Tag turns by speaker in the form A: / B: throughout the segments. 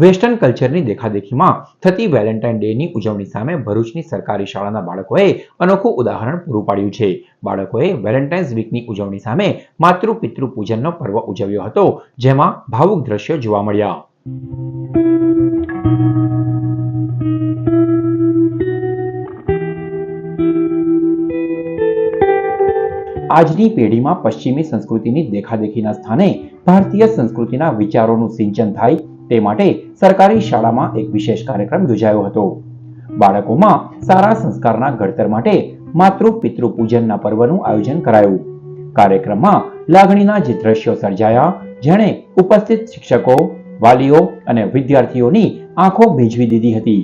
A: Western કલ્ચરની દેખાદેખીમાં થતી Valentine ડેની ઉજવણી સામે ભરૂચની સરકારી શાળાના બાળકોએ અનોખું ઉદાહરણ પૂરું પાડ્યું છે. બાળકોએ વેલેન્ટાઇન્સ વીકની ઉજવણી સામે માતૃ પિતૃ પૂજનનો પર્વ ઉજવ્યો હતો, જેમાં ભાવુક દ્રશ્યો જોવા મળ્યા. આજની પેઢીમાં પશ્ચિમી સંસ્કૃતિની દેખાદેખીના સ્થાને ભારતીય સંસ્કૃતિના વિચારોનું સિંચન થાય તે માટે સરકારી શાળામાં એક વિશેષ કાર્યક્રમ યોજાયો હતો. બાળકોમાં સારા સંસ્કારના ઘડતર માટે માતૃ પિતૃ પૂજનના પર્વનું આયોજન કરાયું. કાર્યક્રમમાં લાગણીના જે દ્રશ્યો સર્જાયા, જેણે ઉપસ્થિત શિક્ષકો, વાલીઓ અને વિદ્યાર્થીઓની આંખો ભીંજવી દીધી હતી.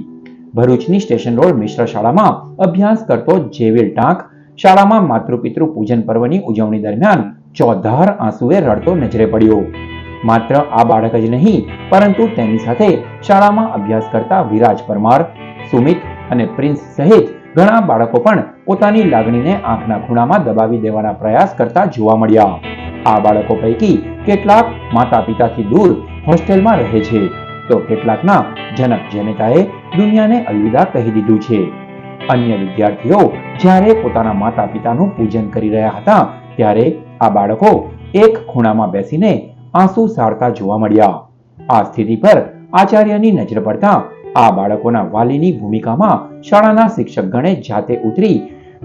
A: ભરૂચની સ્ટેશન રોડ મિશ્ર શાળામાં અભ્યાસ કરતો જેવિલ ટાંક શાળામાં માતૃપિતૃ પૂજન પર્વની ઉજવણી દરમિયાન ચોધાર આંસુએ રડતો નજરે પડ્યો. માત્ર આ બાળક જ નહીં, પરંતુ તેની સાથે શાળામાં અભ્યાસ કરતા વિરાજ પરમાર, સુમિત અને પ્રિન્સ સહિત ઘણા બાળકો પણ પોતાની લાગણીને આંખના ખૂણામાં દબાવી દેવાના પ્રયાસ કરતા જોવા મળ્યા. આ બાળકો પૈકી કેટલાક માતા પિતાથી દૂર હોસ્ટેલમાં રહે છે. તો કેટલાકના જનક જનેતાએ દુનિયાને અલવિદા કહી દીધું છે. અન્ય વિદ્યાર્થીઓ જ્યારે પોતાના માતા પિતાનું પૂજન કરી રહ્યા હતા, ત્યારે આ બાળકો એક ખૂણામાં બેસીને આંસુ સારતા જોવા મળ્યા. આ સ્થિતિ પર આચાર્યની નજર પડતા આ બાળકોના વાલીની ભૂમિકામાં શાળાના શિક્ષકગણે જાતે ઉતરી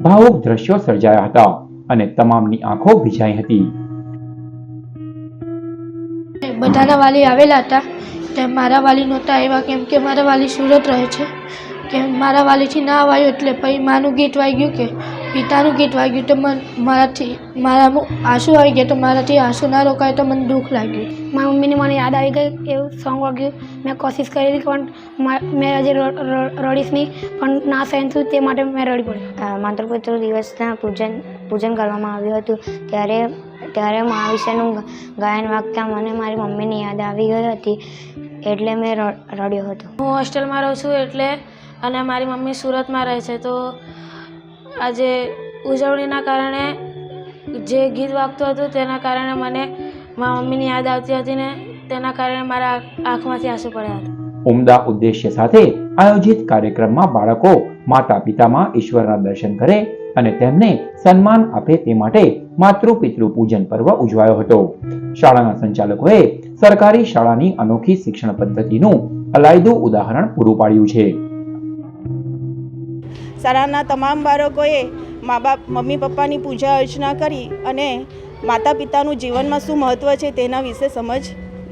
A: ભાવુક દ્રશ્યો સર્જાયા હતા અને તમામની આંખો ભીજાઈ હતી.
B: બધાના વાલી આવેલા હતા. તે મારા વાલી નહોતા આવ્યા, કેમ કે મારા વાલી સુરત રહે છે. કે મારા વાલીથી ના આવ્યો એટલે પછી માનું ગીત વાગ્યું કે પિતાનું ગીત વાગ્યું તો મન મારાથી મારા આંસુ આવી ગયા તો મારાથી આંસુ ના રોકાય તો મને દુઃખ લાગ્યું.
C: મારી મમ્મીની મને યાદ આવી ગઈ એવું સોંગ વાગ્યું. મેં કોશિશ કરી પણ મેં હજી રડીશ નહીં પણ ના સહેન થયું તે માટે મેં રડી પડી
D: માત્ર પુત્ર દિવસના પૂજન પૂજન કરવામાં આવ્યું હતું. ત્યારે ત્યારે મા વિશેનું ગાયન વાગતા મને મારી મમ્મીની યાદ આવી ગઈ હતી એટલે મેં રડ્યો હતો.
E: હું હોસ્ટેલમાં રહું છું એટલે અને મારી મમ્મી સુરતમાં રહે છે. તો આજે ઉજવણીના કારણે જે ગીત વાગતું હતું તેના કારણે મને મારા મમ્મીની યાદ આવતી હતી ને તેના કારણે મારા આંખમાંથી આંસુ પડ્યા હતા.
A: ઉમદા ઉદ્દેશ્ય સાથે આયોજિત કાર્યક્રમમાં બાળકો માતા પિતામાં ઈશ્વરના દર્શન કરે અને તેમને સન્માન આપે તે માટે માતૃ પિતૃ પૂજન પર્વ ઉજવાયો હતો. શાળાના સંચાલકોએ સરકારી શાળાની અનોખી શિક્ષણ પદ્ધતિનું અલાયદું ઉદાહરણ પૂરું પાડ્યું છે.
F: શાળાના તમામ બાળકોએ મા બાપ, મમ્મી પપ્પાની પૂજા અર્ચના કરી અને માતા પિતાનું જીવનમાં શું મહત્ત્વ છે તેના વિશે સમજ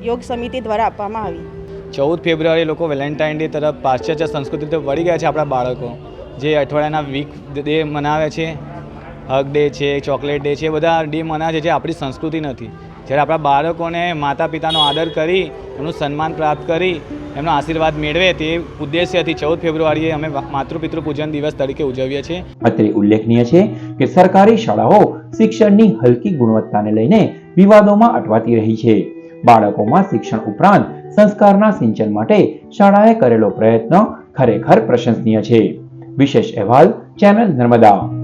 F: યોગ સમિતિ દ્વારા આપવામાં આવી.
G: ચૌદ ફેબ્રુઆરી લોકો વેલેન્ટાઇન ડે તરફ પાશ્ચાત્ય સંસ્કૃતિ વળી ગયા છે આપણા બાળકો. જે અઠવાડિયાના વીક ડે મનાવે છે હગ ડે છે, ચોકલેટ ડે છે, એ બધા ડે મનાવે છે જે આપણી સંસ્કૃતિ નથી. જ્યારે આપણા બાળકોને માતા પિતાનો આદર કરી, એમનું સન્માન પ્રાપ્ત કરી, એમનો આશીર્વાદ મેળવે તે ઉદ્દેશ્યથી ચૌદ ફેબ્રુઆરીએ અમે માતૃપિતૃ પૂજન દિવસ તરીકે ઉજવીએ છીએ.
A: અત્રે ઉલ્લેખનીય છે કે સરકારી શાળાઓ શિક્ષણની હલકી ગુણવત્તાને લઈને વિવાદોમાં અટવાતી રહી છે. બાળકોમાં શિક્ષણ ઉપરાંત સંસ્કારના સિંચન માટે શાળાએ કરેલો પ્રયત્ન ખરેખર પ્રશંસનીય છે. વિશેષ અહેવાલ ચેનલ નર્મદા.